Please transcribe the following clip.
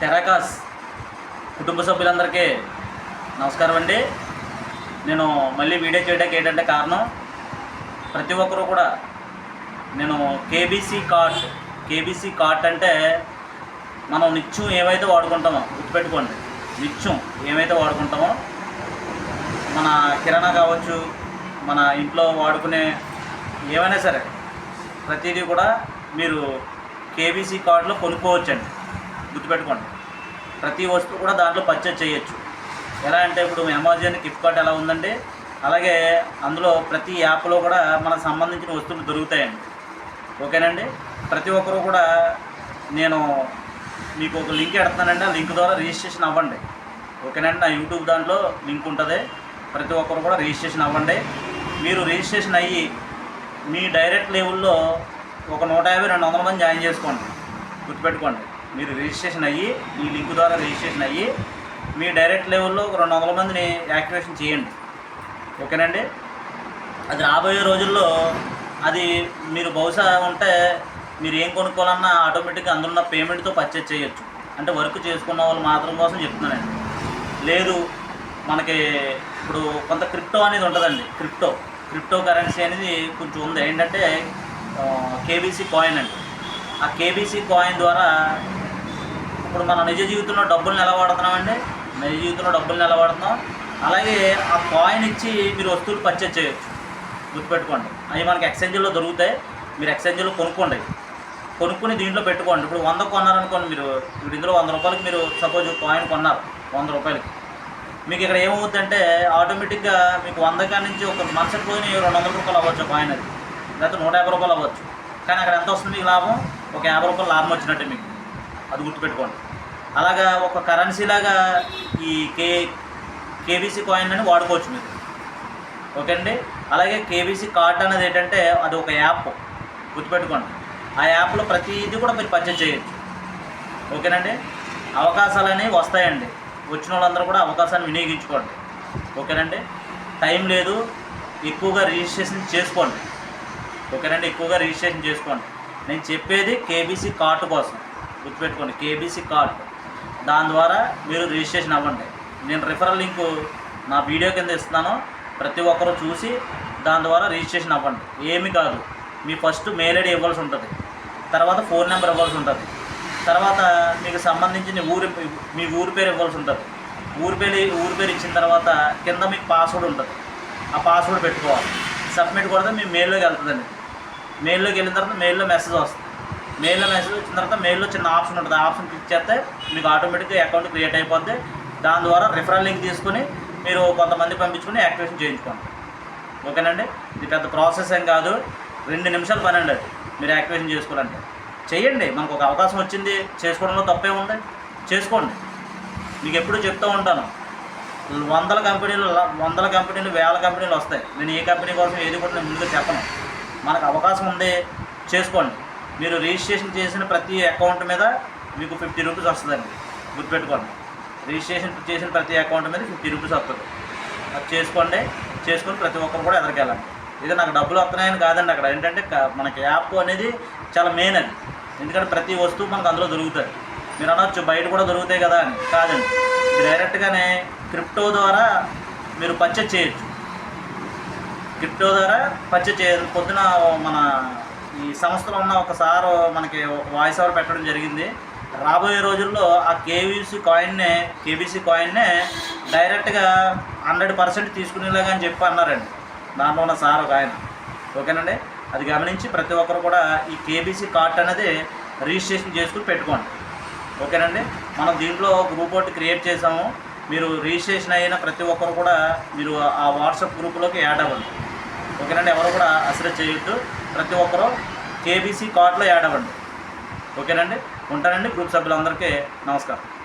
టెరాకాస్ కుటుంబ సభ్యులందరికీ నమస్కారం అండి. నేను మళ్ళీ వీడియో చేయడానికి ఏంటంటే కారణం ప్రతి ఒక్కరూ కూడా నేను కేబీసీ కార్ట్ కేబీసీ కార్ట్ అంటే మనం నిత్యం ఏమైతే వాడుకుంటామో గుర్తుపెట్టుకోండి నిత్యం ఏమైతే వాడుకుంటామో మన కిరాణా కావచ్చు మన ఇంట్లో వాడుకునే ఏమైనా సరే ప్రతిదీ కూడా మీరు కేబీసీ కార్డులో కొనుక్కోవచ్చండి. గుర్తుపెట్టుకోండి. ప్రతి వస్తువు కూడా దాంట్లో పర్చేజ్ చేయొచ్చు. ఎలా అంటే ఇప్పుడు అమెజాన్ ఫ్లిప్కార్ట్ ఎలా ఉందండి అలాగే అందులో ప్రతి యాప్లో కూడా మనకు సంబంధించిన వస్తువులు దొరుకుతాయండి. ఓకేనండి? ప్రతి ఒక్కరు కూడా నేను మీకు ఒక లింక్ పెడుతున్నానండి ఆ లింక్ ద్వారా రిజిస్ట్రేషన్ అవ్వండి. ఓకేనండి? నా యూట్యూబ్ దాంట్లో లింక్ ఉంటుంది. ప్రతి ఒక్కరు కూడా రిజిస్ట్రేషన్ అవ్వండి. మీరు రిజిస్ట్రేషన్ అయ్యి మీ డైరెక్ట్ లెవెల్లో ఒక నూట యాభై రెండు వందల మంది జాయిన్ చేసుకోండి. గుర్తుపెట్టుకోండి. మీరు రిజిస్ట్రేషన్ అయ్యి ఈ లింక్ ద్వారా రిజిస్ట్రేషన్ అయ్యి మీ డైరెక్ట్ లెవెల్లో ఒక రెండు వందల మందిని యాక్టివేషన్ చేయండి. ఓకేనండి? అది రాబోయే రోజుల్లో అది మీరు బహుశా ఉంటే మీరు ఏం కొనుక్కోవాలన్నా ఆటోమేటిక్గా అందులో ఉన్న పేమెంట్తో పర్చేజ్ చేయొచ్చు. అంటే వర్క్ చేసుకున్న వాళ్ళు మాత్రం కోసం చెప్తున్నానండి. లేదు మనకి ఇప్పుడు కొంత క్రిప్టో అనేది ఉంటుందండి. క్రిప్టో. క్రిప్టో కరెన్సీ అనేది కొంచెం ఉంది. ఏంటంటే కేబీసీ కాయిన్ అండి. ఆ కేబీసీ కాయిన్ ద్వారా ఇప్పుడు మన నిజ జీవితంలో డబ్బులు నిలబడుతున్నామండి నిజ జీవితంలో డబ్బులు నిలబడుతున్నాం అలాగే ఆ కాయిన్ ఇచ్చి మీరు వస్తువులు పర్చేజ్ చేయొచ్చు. గుర్తుపెట్టుకోండి. అవి మనకి ఎక్స్చేంజ్లో దొరుకుతాయి. మీరు ఎక్స్చేంజ్లో కొనుక్కోండి. కొనుక్కుని దీంట్లో పెట్టుకోండి. ఇప్పుడు వంద కొన్నారనుకోండి మీరు. ఇప్పుడు ఇందులో వంద రూపాయలకి మీరు సపోజ్ కాయిన్ కొన్నారు. వంద రూపాయలకి. మీకు ఇక్కడ ఏమవుతుందంటే ఆటోమేటిక్గా మీకు వంద కాడి నుంచి ఒక మనిషికి రోజున రెండు వందల రూపాయలు అవ్వచ్చు కాయిన్ అది. లేకపోతే నూట యాభై రూపాయలు అవ్వచ్చు. కానీ అక్కడ ఎంత వస్తుంది మీకు లాభం? ఒక యాభై రూపాయలు లాభం వచ్చినట్టే మీకు. అది గుర్తుపెట్టుకోండి. అలాగా ఒక కరెన్సీ లాగా ఈ కే కేబీసీ కాయిన్ అని వాడుకోవచ్చు మీరు. ఓకే అండి అలాగే కేబీసీ కార్డ్ అనేది ఏంటంటే అది ఒక యాప్ గుర్తుపెట్టుకోండి. ఆ యాప్లో ప్రతిదీ కూడా మీరు పర్చేజ్ చేయొచ్చు. ఓకేనండి? అవకాశాలు అనేవి వస్తాయండి. వచ్చిన వాళ్ళందరూ కూడా అవకాశాన్ని వినియోగించుకోండి. ఓకేనండి? టైం లేదు. ఎక్కువగా రిజిస్ట్రేషన్ చేసుకోండి. ఓకేనండి? ఎక్కువగా రిజిస్ట్రేషన్ చేసుకోండి. నేను చెప్పేది కేబీసీ కార్డు కోసం. గుర్తుపెట్టుకోండి కేబీసీ కార్డు దాని ద్వారా మీరు రిజిస్ట్రేషన్ అవ్వండి. నేను రిఫరల్ లింక్ నా వీడియో కింద ఇస్తున్నాను. ప్రతి ఒక్కరూ చూసి దాని ద్వారా రిజిస్ట్రేషన్ అవ్వండి. ఏమి కాదు. మీ ఫస్ట్ మెయిల్ ఐడి ఇవ్వాల్సి ఉంటుంది. తర్వాత ఫోన్ నెంబర్ ఇవ్వాల్సి ఉంటుంది. తర్వాత మీకు సంబంధించిన ఊరి మీ ఊరి పేరు ఇవ్వాల్సి ఉంటుంది. ఊరి పేరు ఊరి పేరు ఇచ్చిన తర్వాత కింద మీకు పాస్వర్డ్ ఉంటుంది. ఆ పాస్వర్డ్ పెట్టుకోవాలి. సబ్మిట్ కొడితే మీ మెయిల్లోకి వెళ్తుందండి. మెయిల్లోకి వెళ్ళిన తర్వాత మెయిల్లో మెసేజ్ వస్తుంది. మెయిల్లో మెసేజ్ వచ్చిన తర్వాత మెయిల్లో చిన్న ఆప్షన్ ఉంటుంది. ఆ ఆప్షన్ క్లిక్ చేస్తే మీకు ఆటోమేటిక్గా అకౌంట్ క్రియేట్ అయిపోద్ది. దాని ద్వారా రిఫరల్ లింక్ తీసుకుని మీరు కొంతమంది పంపించుకుని యాక్టివేషన్ చేయించుకోండి. ఓకేనండి? ఇది పెద్ద ప్రాసెస్ ఏం కాదు. రెండు నిమిషాలు పని అండి మీరు యాక్టివేషన్ చేసుకోవాలంటే. చేయండి మనకు ఒక అవకాశం వచ్చింది. చేసుకోవడంలో తప్పే ఉంది. చేసుకోండి. మీకు ఎప్పుడు చెప్తూ ఉంటాను. వందల కంపెనీలు వందల కంపెనీలు వేల కంపెనీలు వస్తాయి. నేను ఏ కంపెనీ కోసం ఏది కూడా నేను ముందుగా చెప్పను. మనకు అవకాశం ఉంది. చేసుకోండి. మీరు రిజిస్ట్రేషన్ చేసిన ప్రతి అకౌంట్ మీద మీకు ఫిఫ్టీ రూపీస్ వస్తుందండి. గుర్తుపెట్టుకోండి. రిజిస్ట్రేషన్ చేసిన ప్రతి అకౌంట్ మీద ఫిఫ్టీ రూపీస్ వస్తుంది. అది చేసుకోండి. చేసుకొని ప్రతి ఒక్కరు కూడా ఎదరికెళ్ళండి. ఇది నాకు డబ్బులు వస్తున్నాయని కాదండి అక్కడ. ఏంటంటే మనకి యాప్ అనేది చాలా మెయిన్ అది. ఎందుకంటే ప్రతి వస్తువు మనకు అందులో దొరుకుతుంది మీరు అనొచ్చు బయట కూడా దొరుకుతాయి కదా అని. కాదండి. డైరెక్ట్గానే క్రిప్టో ద్వారా మీరు పర్చేజ్ చేయొచ్చు. క్రిప్టో ద్వారా పర్చేజ్ చేయదు పొద్దున మన ఈ సంస్థలో ఉన్న ఒక సారు మనకి ఒక వాయిస్ ఓవర్ పెట్టడం జరిగింది. రాబోయే రోజుల్లో ఆ కేవీసీ కాయిన్నే కేబీసీ కాయిన్నే డైరెక్ట్గా హండ్రెడ్ పర్సెంట్ తీసుకునేలాగా అని చెప్పి అన్నారండి. దాంట్లో ఉన్న సార్ ఒక ఆయన. ఓకేనండి? అది గమనించి ప్రతి ఒక్కరు కూడా ఈ కేబీసీ కార్డ్ అనేది రిజిస్ట్రేషన్ చేసుకుని పెట్టుకోండి. ఓకేనండి? మనం దీంట్లో గ్రూప్ ఒకటి క్రియేట్ చేసాము మీరు రిజిస్ట్రేషన్ అయిన ప్రతి ఒక్కరు కూడా మీరు ఆ వాట్సాప్ గ్రూప్లోకి యాడ్ అవ్వండి. ఓకేనండి? ఎవరు కూడా అసలు చేయొద్దు. ప్రతి ఒక్కరూ కేబీసీ కార్డులో యాడ్ అవ్వండి. ఓకేనండి? ఉంటానండి? గ్రూప్ సభ్యులందరికీ నమస్కారం.